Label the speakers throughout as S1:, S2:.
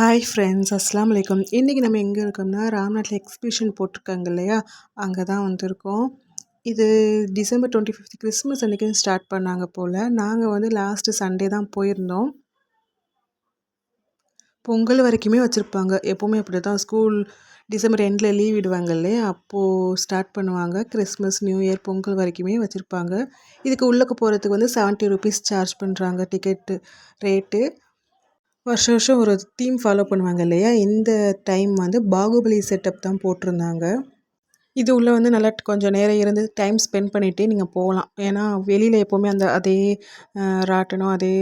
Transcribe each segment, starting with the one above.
S1: Hi friends அஸ்லாம் வலைக்கம் இன்றைக்கி நம்ம எங்கே இருக்கோம்னா ராம்நாட்டில் எக்ஸிபிஷன் போட்டிருக்காங்க இல்லையா? அங்கே தான் வந்திருக்கோம். இது டிசம்பர் டுவெண்ட்டி ஃபிஃப்த் கிறிஸ்மஸ் அன்றைக்கி ஸ்டார்ட் பண்ணாங்க போல். நாங்கள் வந்து லாஸ்ட்டு சண்டே தான் போயிருந்தோம். பொங்கல் வரைக்குமே வச்சுருப்பாங்க. எப்போவுமே அப்படி தான் ஸ்கூல் டிசம்பர் எண்டில் லீவ் விடுவாங்க இல்லையா? அப்போது ஸ்டார்ட் பண்ணுவாங்க. கிறிஸ்மஸ் நியூ இயர் பொங்கல் வரைக்குமே வச்சுருப்பாங்க. இதுக்கு உள்ளுக்கு போகிறதுக்கு வந்து செவன்ட்டி ருபீஸ் சார்ஜ் பண்ணுறாங்க டிக்கெட்டு ரேட்டு வருஷம் வருஷம் ஒரு தீம் ஃபாலோ பண்ணுவாங்க இல்லையா? இந்த டைம் வந்து பாகுபலி செட்டப் தான் போட்டிருந்தாங்க. இது உள்ளே வந்து நல்லா கொஞ்சம் நேரம் இருந்து டைம் ஸ்பெண்ட் பண்ணிகிட்டே நீங்கள் போகலாம். ஏன்னா வெளியில் எப்போவுமே அந்த அதே ராட்டனம் அதே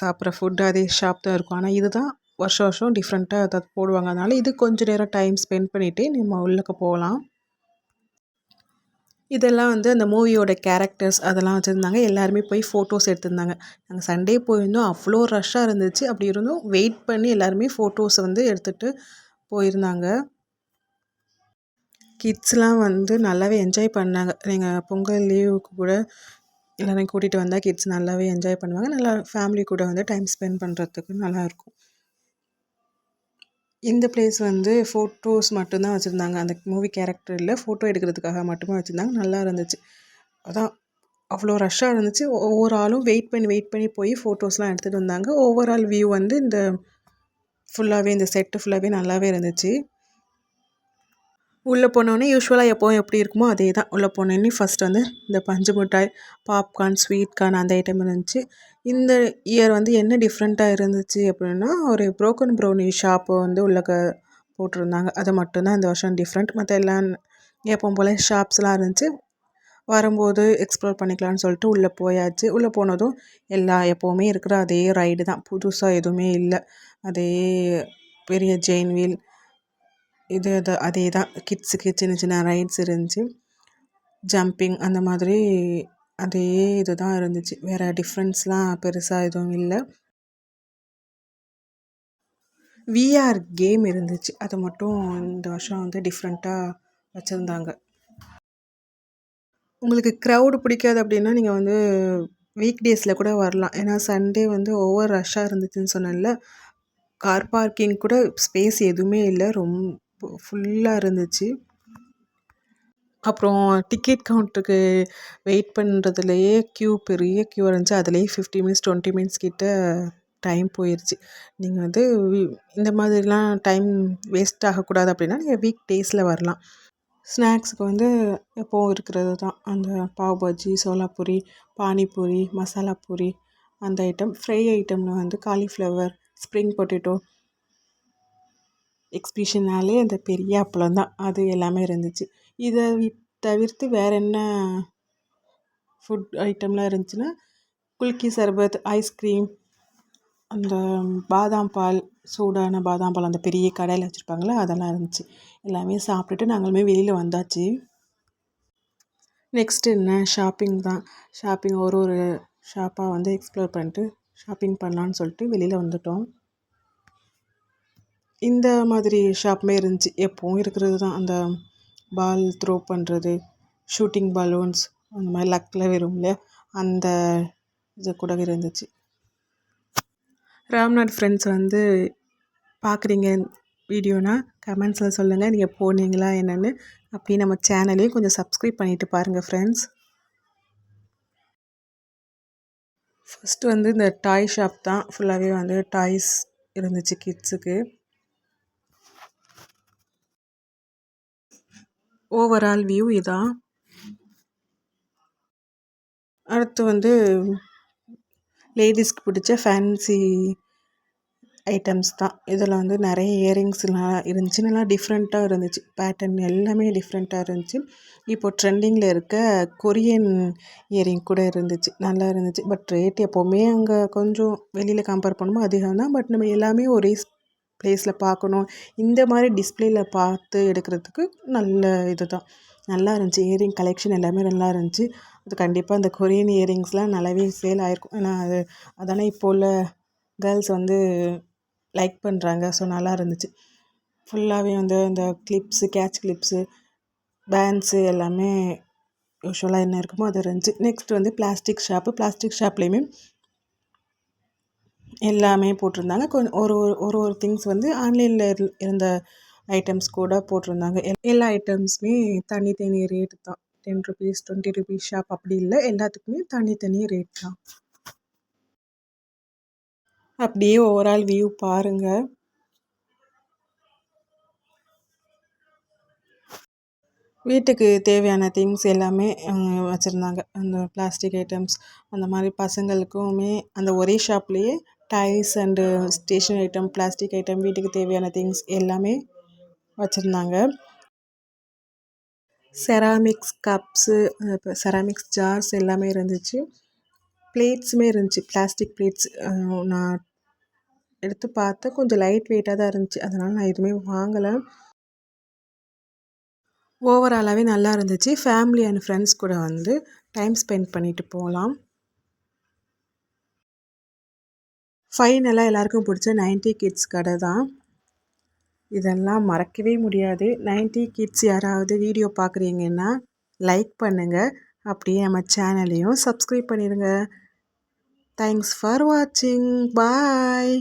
S1: சாப்பிட்ற ஃபுட்டு அதே ஷாப் தான் இருக்கும். ஆனால் இதுதான் வருஷம் வருஷம் டிஃப்ரெண்ட்டாக ஏதாவது போடுவாங்க. அதனால் இது கொஞ்சம் நேரம் டைம் ஸ்பெண்ட் பண்ணிவிட்டு நம்ம உள்ளுக்கு போகலாம். இதெல்லாம் வந்து அந்த மூவியோட கேரக்டர்ஸ் அதெல்லாம் வச்சுருந்தாங்க. எல்லாருமே போய் ஃபோட்டோஸ் எடுத்திருந்தாங்க. நாங்கள் சண்டே போயிருந்தோம். அவ்வளோ ரஷ்ஷாக இருந்துச்சு. அப்படி இருந்தும் வெயிட் பண்ணி எல்லாருமே ஃபோட்டோஸை வந்து எடுத்துகிட்டு போயிருந்தாங்க. கிட்ஸ்லாம் வந்து நல்லாவே என்ஜாய் பண்ணாங்க. நீங்கள் பொங்கல் லீவுக்கு கூட எல்லோரையும் கூட்டிகிட்டு வந்தால் கிட்ஸ் நல்லாவே என்ஜாய் பண்ணுவாங்க. நல்லா ஃபேமிலி கூட வந்து டைம் ஸ்பெண்ட் பண்ணுறதுக்கு நல்லாயிருக்கும் இந்த பிளேஸ் வந்து ஃபோட்டோஸ் மட்டும்தான் வச்சுருந்தாங்க. அந்த மூவி கேரக்டர் இல்லை ஃபோட்டோ எடுக்கிறதுக்காக மட்டுமே வச்சுருந்தாங்க. நல்லா இருந்துச்சு. அதான் அவ்வளோ ரஷ்ஷாக இருந்துச்சு. ஒவ்வொரு ஆளும் வெயிட் பண்ணி வெயிட் பண்ணி போய் ஃபோட்டோஸ்லாம் எடுத்துகிட்டு வந்தாங்க. ஓவரால் வியூ வந்து இந்த ஃபுல்லாகவே இந்த செட்டு ஃபுல்லாகவே நல்லாவே இருந்துச்சு. உள்ளே போனோடனே யூஸ்வலாக எப்போவும் எப்படி இருக்குமோ அதே தான் உள்ளே போனோடனே ஃபஸ்ட் வந்து இந்த பஞ்சு மிட்டாய் பாப்கார்ன் ஸ்வீட் கார்ன் அந்த ஐட்டம் இருந்துச்சு. இந்த இயர் வந்து என்ன டிஃப்ரெண்ட்டாக இருந்துச்சு அப்படின்னா ஒரு ப்ரோக்கன் ப்ரௌனி ஷாப்பு வந்து உள்ளக்க போட்டிருந்தாங்க. அது மட்டும்தான் இந்த வருஷம் டிஃப்ரெண்ட் மற்ற எல்லாம் எப்பவும் போல் ஷாப்ஸ்லாம் இருந்துச்சு. வரும்போது எக்ஸ்ப்ளோர் பண்ணிக்கலாம்னு சொல்லிட்டு உள்ளே போயாச்சு. உள்ளே போனதும் எல்லா எப்போவுமே இருக்கிற அதே ரைடு தான். புதுசாக எதுவுமே இல்லை. அதே பெரிய ஜெயின் வீல் இது அது அதே தான். கிட்ஸுக்கு சின்ன சின்ன ரைட்ஸ் இருந்துச்சு. ஜம்பிங் அந்த மாதிரி அதே இது தான் இருந்துச்சு. வேறு டிஃப்ரென்ஸ்லாம் பெருசாக எதுவும் இல்லை. விஆர் கேம் இருந்துச்சு. அது மட்டும் இந்த வருஷம் வந்து டிஃப்ரெண்ட்டாக வச்சுருந்தாங்க. உங்களுக்கு க்ரௌடு பிடிக்காது அப்படின்னா நீங்கள் வந்து வீக் டேஸில் கூட வரலாம். ஏன்னா சண்டே வந்து ஓவர் ரஷ்ஷாக இருந்துச்சுன்னு சொன்னேன்ல. கார் பார்க்கிங் கூட ஸ்பேஸ் எதுவுமே இல்லை. ரொம்ப ஃபுல்லாக இருந்துச்சு. அப்புறம் டிக்கெட் கவுண்டருக்கு வெயிட் பண்ணுறதுலையே க்யூ பெரிய க்யூ இருந்துச்சு அதுலேயே ஃபிஃப்டி மினிட்ஸ் டுவெண்ட்டி மினிட்ஸ் கிட்ட டைம் போயிடுச்சு நீங்கள் வந்து இந்த மாதிரிலாம் டைம் வேஸ்ட் ஆகக்கூடாது அப்படின்னா நீங்கள் வீக் டேஸில் வரலாம். ஸ்நாக்ஸுக்கு வந்து எப்போவும் இருக்கிறது தான். அந்த பாவ் பஜ்ஜி சோலாப்பூரி பானிபூரி மசாலா பூரி அந்த ஐட்டம் ஃப்ரை ஐட்டமில் வந்து காலிஃப்ளவர் ஸ்ப்ரிங் பொட்டேட்டோ எக்ஸ்பிஷனாலே அந்த பெரிய அப்பளம் தான். அது எல்லாமே இருந்துச்சு. இதை தவிர்த்து வேறு என்ன ஃபுட் ஐட்டம்லாம் இருந்துச்சுன்னா குல்கி சர்பத் ஐஸ்கிரீம் அந்த பாதாம் பால் சூடான பாதாம் பால் அந்த பெரிய கடையில் வச்சுருப்பாங்களே அதெல்லாம் இருந்துச்சு. எல்லாமே சாப்பிட்டுட்டு நாங்களுமே வெளியில் வந்தாச்சு. நெக்ஸ்ட் என்ன? ஷாப்பிங் தான். ஷாப்பிங் ஒரு ஒரு ஷாப்பாக வந்து எக்ஸ்ப்ளோர் பண்ணிட்டு ஷாப்பிங் பண்ணலான்னு சொல்லிட்டு வெளியில் வந்துட்டோம். இந்த மாதிரி ஷாப்புமே இருந்துச்சு. எப்போவும் இருக்கிறது தான். அந்த பால் த்ரோ பண்ணுறது ஷூட்டிங் பலூன்ஸ் அந்த மாதிரி லக்கில் வரும் இல்லையா அந்த இது கூட இருந்துச்சு. ராம்நாத் ஃப்ரெண்ட்ஸ் வந்து பார்க்குறீங்க வீடியோனா கமெண்ட்ஸில் சொல்லுங்கள் நீங்கள் போனீங்களா என்னென்னு. அப்படி நம்ம சேனலையும் கொஞ்சம் சப்ஸ்கிரைப் பண்ணிவிட்டு பாருங்கள் ஃப்ரெண்ட்ஸ் ஃபஸ்ட்டு வந்து இந்த டாய் ஷாப் தான் ஃபுல்லாகவே வந்து டாய்ஸ் இருந்துச்சு கிட்ஸுக்கு ஓவரால் வியூ இதான் அடுத்து வந்து லேடிஸ்க்கு பிடிச்ச ஃபேன்சி ஐட்டம்ஸ் தான். இதில் வந்து நிறைய இயரிங்ஸ்லாம் இருந்துச்சு. நல்லா டிஃப்ரெண்ட்டாக இருந்துச்சு. பேட்டர்ன் எல்லாமே டிஃப்ரெண்ட்டாக இருந்துச்சு. இப்போ ட்ரெண்டிங்கில் இருக்க கொரியன் இயரிங் கூட இருந்துச்சு. நல்லா இருந்துச்சு. பட் ரேட் எப்போவுமே அங்கே கொஞ்சம் வெளியில் கம்பேர் பண்ணும்போது அதிகம் தான். பட் நம்ம எல்லாமே ஒரே ப்ளேஸில் பார்க்கணும். இந்த மாதிரி டிஸ்பிளேயில் பார்த்து எடுக்கிறதுக்கு நல்ல இது தான் நல்லா இருந்துச்சு. இயரிங் கலெக்ஷன் எல்லாமே நல்லா இருந்துச்சு. அது கண்டிப்பாக அந்த கொரியன் இயரிங்ஸ்லாம் நல்லாவே சேல் ஆகிருக்கும் ஏன்னா அது அதானே இப்போ உள்ள கேர்ள்ஸ் வந்து லைக் பண்ணுறாங்க ஸோ நல்லா இருந்துச்சு. ஃபுல்லாகவே வந்து அந்த கிளிப்ஸு கேட்ச் கிளிப்ஸு பேண்ட்ஸு எல்லாமே யூஸ்வலாக என்ன இருக்குமோ அது இருந்துச்சு. நெக்ஸ்ட் வந்து பிளாஸ்டிக் ஷாப்பு பிளாஸ்டிக் ஷாப்லேயுமே எல்லாமே போட்டிருந்தாங்க. கொஞ்சம் ஒரு ஒரு ஒரு ஒரு திங்ஸ் வந்து ஆன்லைனில் இருந்த ஐட்டம்ஸ் கூட போட்டிருந்தாங்க. எல்லா ஐட்டம்ஸுமே தனித்தனி ரேட்டு தான். Ten rupees twenty rupees shop அப்படி இல்லை. எல்லாத்துக்குமே தனித்தனி ரேட் தான். அப்படியே ஓவரால் வியூ பாருங்கள் வீட்டுக்கு தேவையான திங்ஸ் எல்லாமே வச்சுருந்தாங்க. அந்த பிளாஸ்டிக் ஐட்டம்ஸ் அந்த மாதிரி பசங்களுக்குமே அந்த ஒரே ஷாப்லேயே tiles and station item plastic item வீட்டுக்கு தேவையான திங்ஸ் எல்லாமே வச்சுருந்தாங்க. செராமிக்ஸ் கப்ஸு செராமிக்ஸ் ஜார்ஸ் எல்லாமே இருந்துச்சு. பிளேட்ஸுமே இருந்துச்சு பிளாஸ்டிக் பிளேட்ஸ். நான் எடுத்து பார்த்தேன் கொஞ்சம் லைட் வெயிட்டாக தான் இருந்துச்சு அதனால் நான் எதுவுமே வாங்கலை. ஓவராலாகவே நல்லா இருந்துச்சு. ஃபேமிலி அண்ட் ஃப்ரெண்ட்ஸ் கூட வந்து டைம் ஸ்பெண்ட் பண்ணிட்டு போகலாம். ஃபைனலாக எல்லாருக்கும் பிடிச்ச நைன்டி கிட்ஸ் கடை தான். இதெல்லாம் மறக்கவே முடியாது. நைன்டி கிட்ஸ் யாராவது வீடியோ பார்க்குறீங்கன்னா லைக் பண்ணுங்கள் அப்படியே நம்ம சேனலையும் சப்ஸ்கிரைப் பண்ணிடுங்க தேங்க்ஸ் ஃபார் வாட்சிங் பாய்